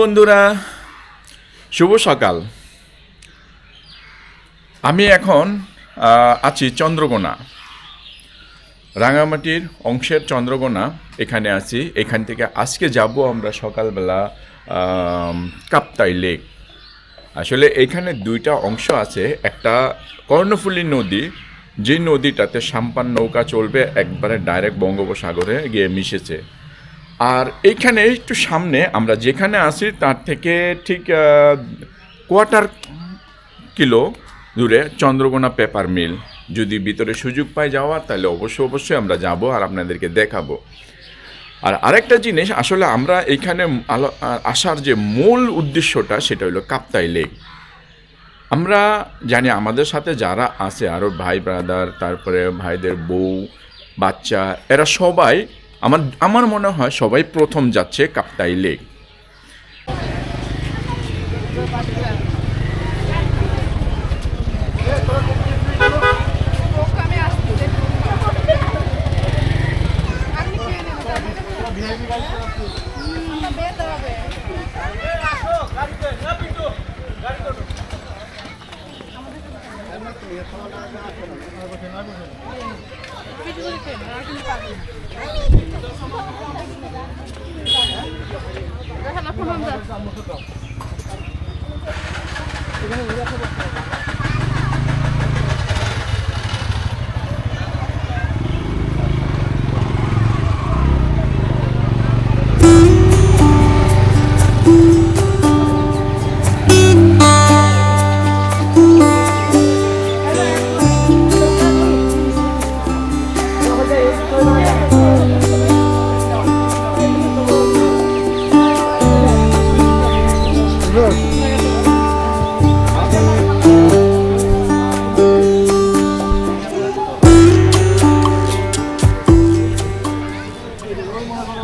বন্ধুরা, শুভ সকাল। আমি এখন আছি চন্দ্রকোনা। রাঙামাটির অংশের চন্দ্রকোনা, এখানে আছি। এখান থেকে আজকে যাব আমরা সকালবেলা কাপ্তাই লেক। আসলে এখানে দুইটা অংশ আছে। একটা কর্ণফুলী নদী, যে নদীটাতে সাম্পান নৌকা চলবে, একবারে ডাইরেক্ট বঙ্গোপসাগরে গিয়ে মিশেছে। আর এইখানে একটু সামনে আমরা যেখানে আছি, তার থেকে ঠিক কোয়ার্টার কিলো দূরে চন্দ্রকোনা পেপার মিল। যদি ভিতরে সুযোগ পাই যাওয়ার, তাহলে অবশ্যই অবশ্যই আমরা যাব আর আপনাদেরকে দেখাবো। আর আরেকটা জিনিস, আসলে আমরা এইখানে আসার যে মূল উদ্দেশ্যটা, সেটা হলো কাপ্তাই লেক। আমরা জানি আমাদের সাথে যারা আছে আরও ভাই ব্রাদার তারপরে ভাইদের বউ, বাচ্চা, এরা সবাই আমার আমার মনে হয় সবাই প্রথম যাচ্ছে কাপ্তাই লেক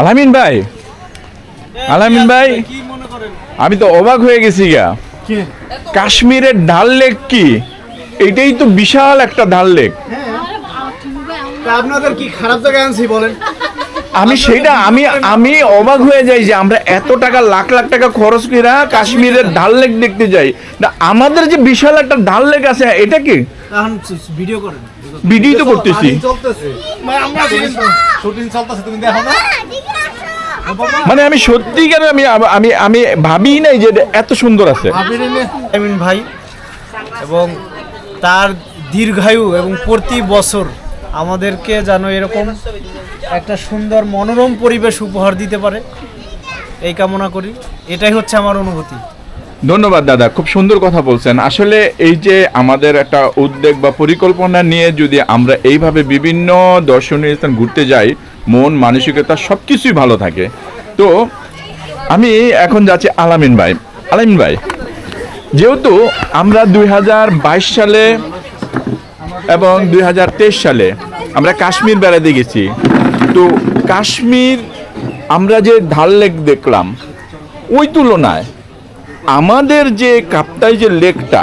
আলামিন ভাই। আলামিন ভাই আমি তো অবাক হয়ে গেছি গা। কাশ্মীরের ঢাল লেক কি? এটাই তো বিশাল একটা ঢাল লেক। আপনাদের কি খারাপ জায়গায় আনছি বলেন। আমি সেটা আমি আমি অবাক হয়ে যাই যে আমরা এত টাকা লাখ লাখ টাকা খরচ করে কাশ্মীরের ঢাল লেক দেখতে যাই। না আমাদের যে বিশাল একটা ঢাল লেক আছে এটা কি? এখন ভিডিও করেন। ভিডিও তো করতেছি। চলতেছে। আমরা শুটিং চলতেছে তুমি দেখো না? মানে আমি সত্যি কেন আমি আমি আমি ভাবি নাই যে এত সুন্দর আছে। ভাই, এবং তার দীর্ঘায়ু এবং প্রতি বছর আমাদেরকে যেন এরকম একটা সুন্দর মনোরম পরিবেশ উপহার দিতে পারে, এই কামনা করি। এটাই হচ্ছে আমার অনুভূতি। ধন্যবাদ দাদা, খুব সুন্দর কথা বলছেন। আসলে এই যে আমাদের একটা উদ্যোগ বা পরিকল্পনা নিয়ে যদি আমরা এইভাবে বিভিন্ন দর্শনীয় স্থান ঘুরতে যাই, মন, মানসিকতা সব কিছুই ভালো থাকে। তো আমি এখন যাচ্ছি আলামিন ভাই। আলামিন ভাই, যেহেতু আমরা দুই হাজার বাইশ সালে এবং দুই হাজার তেইশ সালে আমরা কাশ্মীর বেড়াতে গেছি। তো কাশ্মীর আমরা যে ঢাল লেক দেখলাম, ওই তুলনায় আমাদের যে কাপ্তাই যে লেকটা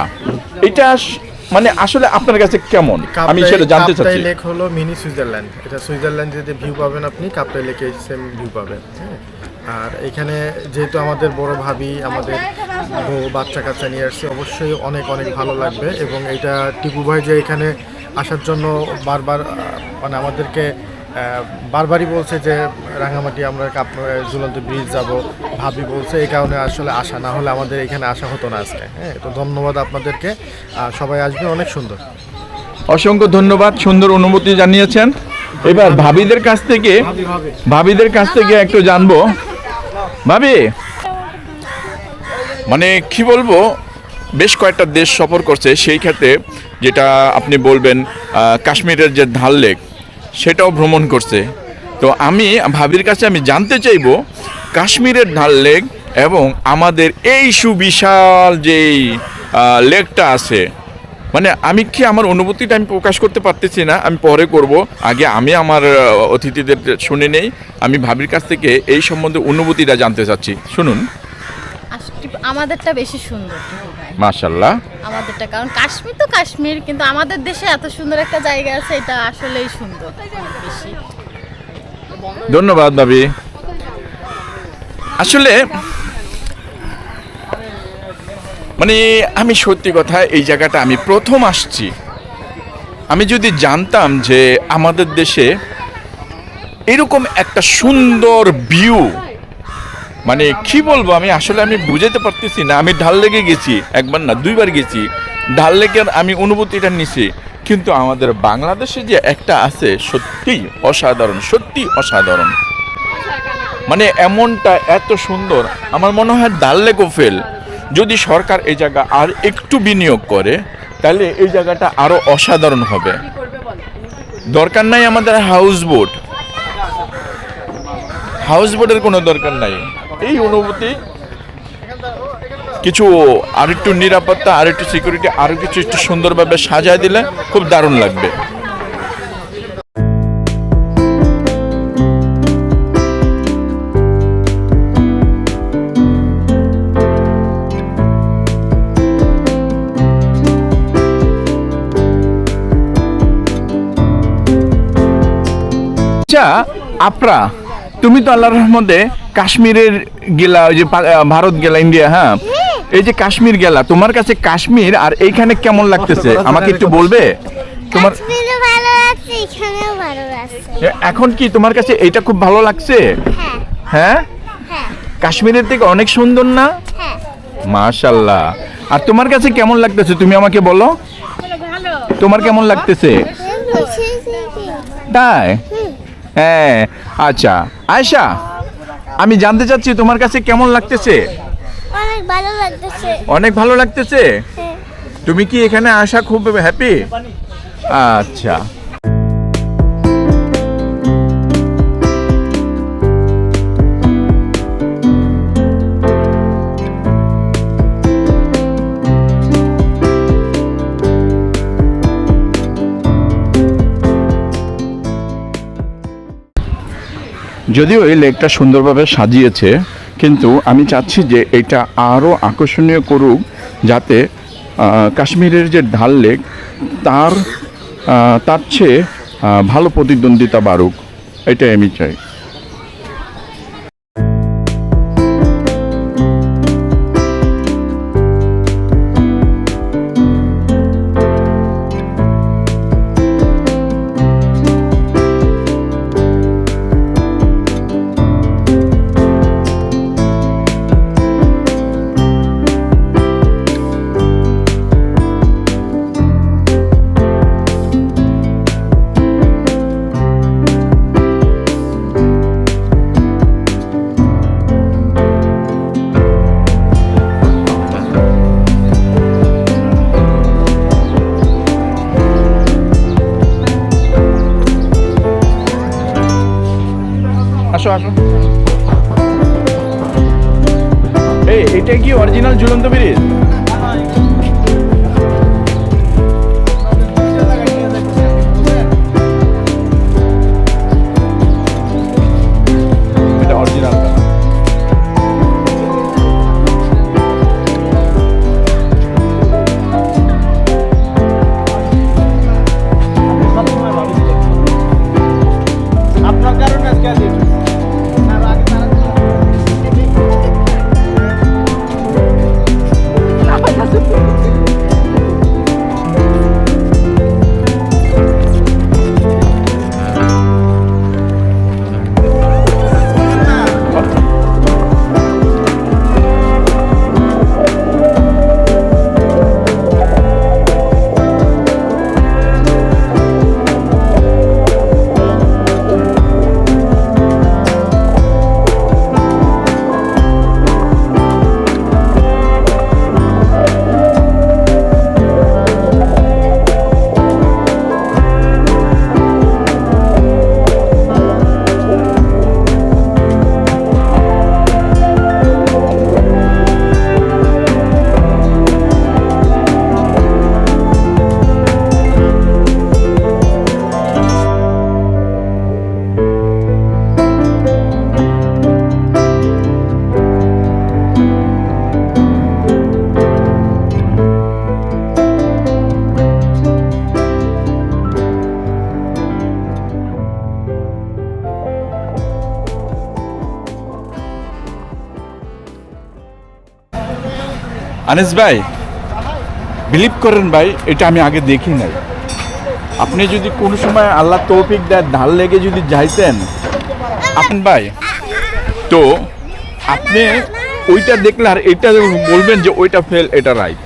এটা মানে আসলে আপনার কাছে কেমন? আমি সেটা জানতে চাচ্ছি। লেক হলো মিনি সুইজারল্যান্ড। এটা সুইজারল্যান্ড যদি ভিউ পাবেন আপনি কাপ্তাই লেকে সেম ভিউ পাবেন হ্যাঁ? আর এখানে যেহেতু আমাদের বড় ভাবি আমাদের বউ বাচ্চা কাচ্চা নিয়ে আসছে অবশ্যই অনেক অনেক ভালো লাগবে। এবং এটা টিপু ভাই যে এখানে আসার জন্য বারবার মানে আমাদেরকে বারবারই বলছে যে রাঙামাটি আমরা কাপ ঝুলন্ত ব্রিজ যাব। ভাবি বলছে এই কারণে আসলে আসা না হলে আমাদের এখানে আসা হতো না আজকে। হ্যাঁ তো ধন্যবাদ আপনাদেরকে। সবাই আসবে অনেক সুন্দর। অসংখ্য ধন্যবাদ সুন্দর অনুমতি জানিয়েছেন। এবার ভাবিদের কাছ থেকে ভাবিদের কাছ থেকে একটু জানব। ভাবি মানে কি বলব বেশ কয়েকটা দেশ সফর করছে। সেই ক্ষেত্রে যেটা আপনি বলবেন কাশ্মীরের যে ধাল লেক সেটাও ভ্রমণ করছে। তো আমি, ভাবির কাছে আমি জানতে চাইব, কাশ্মীরের ঢাল লেক এবং আমাদের এই সুবিশাল যেই লেকটা আছে মানে আমি কি আমার অনুভূতিটা আমি প্রকাশ করতে পারতেছি না, আমি পরে করব। আগে আমি আমার অতিথিদের শুনে নেই, আমি ভাবির কাছ থেকে এই সম্বন্ধে অনুভূতিটা জানতে চাচ্ছি। শুনুন। আমাদেরটা বেশি সুন্দর। মাশাল্লাহ আমাদেরটা কারণ কাশ্মীর তো কাশ্মীর কিন্তু আমাদের দেশে এত সুন্দর একটা জায়গা আছে এটা আসলেই সুন্দর। বেশি ধন্যবাদ ভাবি। আসলে মানে আমি সত্যি কথা এই জায়গাটা আমি প্রথম আসছি। আমি যদি জানতাম যে আমাদের দেশে এরকম একটা সুন্দর ভিউ মানে কি বলব, আমি আসলে আমি বুঝাতে পারতেছি না। আমি ঢাল লেগে গেছি, একবার না, দুইবার গেছি। ঢাল লেগের আমি অনুভূতিটা নিছি। কিন্তু আমাদের বাংলাদেশে যে একটা আছে, সত্যিই অসাধারণ সত্যি অসাধারণ। মানে এমনটা এত সুন্দর, আমার মনে হয় ডাল লেগও ফেল। যদি সরকার এই জায়গা আর একটু বিনিয়োগ করে, তাহলে এই জায়গাটা আরও অসাধারণ হবে। দরকার নাই আমাদের হাউস বোট। হাউস বোটের কোনো দরকার নাই। এই অনুভূতি। কিছু আর একটু নিরাপত্তা, আর একটু সিকিউরিটি আরও কিছু একটু সুন্দরভাবে সাজায় দিলে খুব দারুণ লাগবে। আচ্ছা আপরা, তুমি তো আল্লাহর রহমতে কাশ্মীরের গেলা ওই যে ভারত গেলা ইন্ডিয়া হ্যাঁ? এই যে কাশ্মীর গেলা তোমার কাছে কাশ্মীর আর এইখানে কেমন লাগতেছে? আমাকে একটু বলবে? তোমার এখন কি তোমার কাছে এইটা খুব ভালো লাগছে? হ্যাঁ। হ্যাঁ? হ্যাঁ। কাশ্মীরের থেকে অনেক সুন্দর না? হ্যাঁ। মাশাল্লাহ। আর তোমার কাছে কেমন লাগতেছে? তুমি আমাকে বলো। তোমার কেমন লাগতেছে? তাই? হ্যাঁ। আচ্ছা আয়শা। আমি জানতে চাচ্ছি তোমার কাছে কেমন লাগতেছে? অনেক ভালো লাগতেছে। অনেক ভালো লাগতেছে? হ্যাঁ। তুমি কি এখানে আসা খুব হ্যাপি আচ্ছা। যদিও এই লেকটা সুন্দরভাবে সাজিয়েছে, কিন্তু আমি চাচ্ছি যে এটা আরও আকর্ষণীয় করুক যাতে কাশ্মীরের যে ঢাল লেক, তার তার চেয়ে ভালো প্রতিদ্বন্দ্বিতা বাড়ুক। এটাই আমি চাই। আসো এই এটা কি অরিজিনাল ঝুলন্ত ব্রিজ আনিস ভাই বিলিভ করেন ভাই, এটা আমি আগে দেখি নাই। আপনি যদি কোনো সময় আল্লাহ তৌফিক দেয় ঢাল লেগে যদি যাইতেন, আপনি ভাই, তো আপনি ওইটা দেখলে আর এটা বলবেন যে ওইটা ফেল এটা রাইট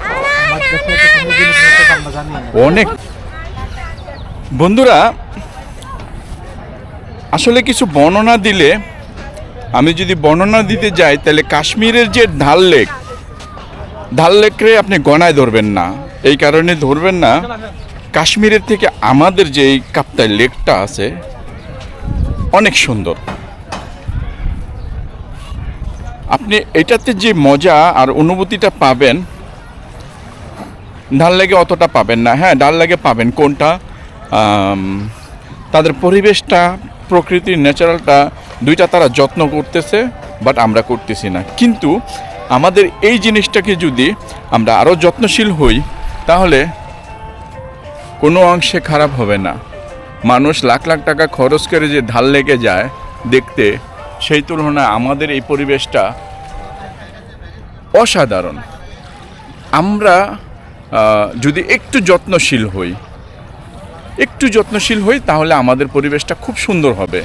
অনেক। বন্ধুরা, আসলে কিছু বর্ণনা দিলে, আমি যদি বর্ণনা দিতে যাই, তাহলে কাশ্মীরের যে ঢাল লেক ঢাল লেকরে আপনি গণায় ধরবেন না। এই কারণে ধরবেন না। কাশ্মীরের থেকে আমাদের যে এই কাপ্তাই লেকটা আছে, অনেক সুন্দর। আপনি এটাতে যে মজা আর অনুভূতিটা পাবেন ডাল লেগে অতটা পাবেন না। হ্যাঁ ডাল লেগে পাবেন। কোনটা? তাদের পরিবেশটা, প্রকৃতির ন্যাচারালটা, দুইটা তারা যত্ন করতেছে, বাট আমরা করতেছি না। কিন্তু আমাদের এই জিনিসটাকে যদি আমরা আরও যত্নশীল হই, তাহলে কোনো অংশে খারাপ হবে না। মানুষ লাখ লাখ টাকা খরচ করে যে ঢাল লেগে যায় দেখতে, সেই তুলনায় আমাদের এই পরিবেশটা অসাধারণ। আমরা যদি একটু যত্নশীল হই, একটু যত্নশীল হই, তাহলে আমাদের পরিবেশটা খুব সুন্দর হবে।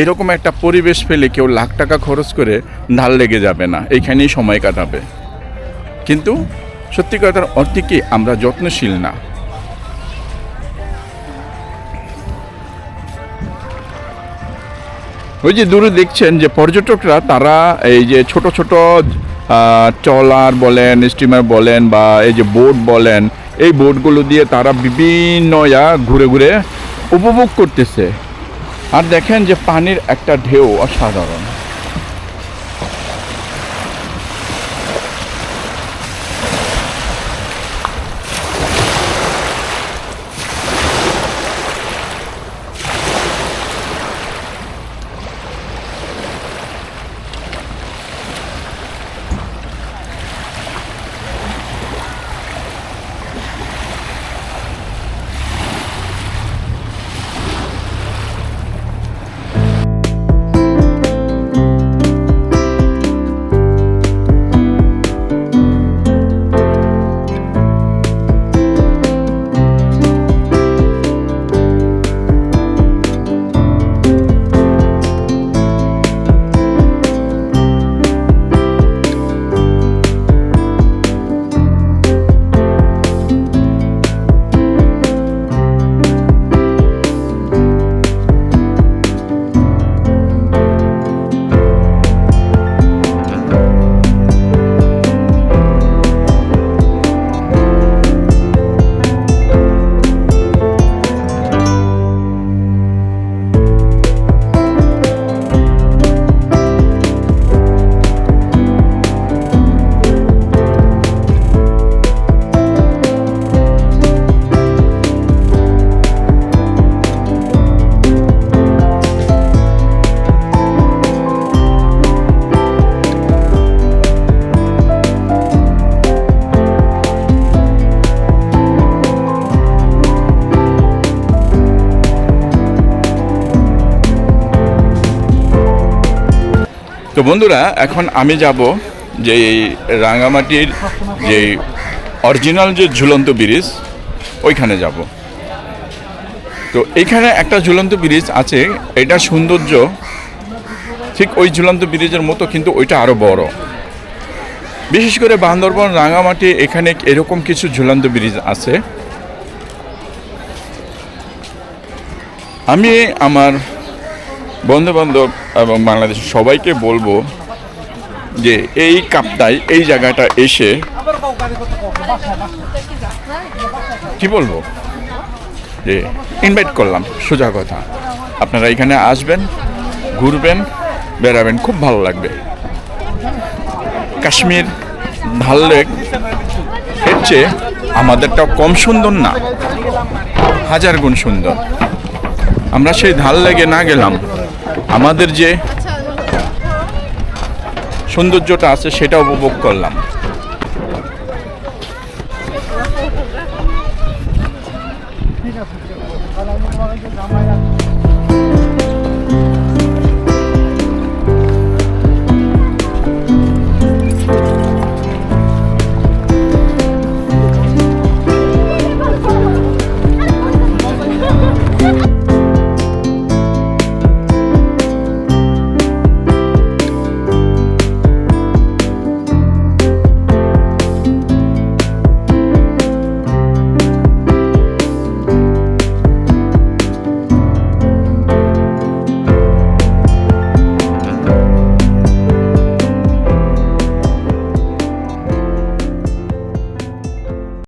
এরকম একটা পরিবেশ পেলে কেউ লাখ টাকা খরচ করে ঢাল লেগে যাবে না, এইখানেই সময় কাটাবে। কিন্তু সত্যি কথার অর্থে কি? আমরা যত্নশীল না। ওই যে দূরে দেখছেন যে পর্যটকরা, তারা এই যে ছোট ছোট ট্রলার বলেন, স্টিমার বলেন বা এই যে বোট বলেন, এই বোটগুলো দিয়ে তারা বিভিন্ন ঘুরে ঘুরে উপভোগ করতেছে। আর দেখেন যে পানির একটা ঢেউ অসাধারণ। তো বন্ধুরা, এখন আমি যাব যে রাঙামাটির যে অরিজিনাল যে ঝুলন্ত ব্রিজ, ওইখানে যাব। তো এইখানে একটা ঝুলন্ত ব্রিজ আছে, এটা সৌন্দর্য, ঠিক ওই ঝুলন্ত ব্রিজের মতো, কিন্তু ওইটা আরও বড়। বিশেষ করে বান্দরবন, রাঙামাটি, এখানে এরকম কিছু ঝুলন্ত ব্রিজ আছে। আমি আমার বন্ধু বান্ধব এবং বাংলাদেশের সবাইকে বলব যে এই কাপ্তাই, এই জায়গাটা এসে কি বলব? যে ইনভাইট করলাম, সোজা কথা। আপনারা এখানে আসবেন, ঘুরবেন, বেড়াবেন, খুব ভালো লাগবে। কাশ্মীর ভালো লেক, এর চেয়ে আমাদেরটা কম সুন্দর না, হাজার গুণ সুন্দর। আমরা সেই ধাল লেগে না গেলাম। আমাদের যে সৌন্দর্যটা আছে সেটা উপভোগ করলাম।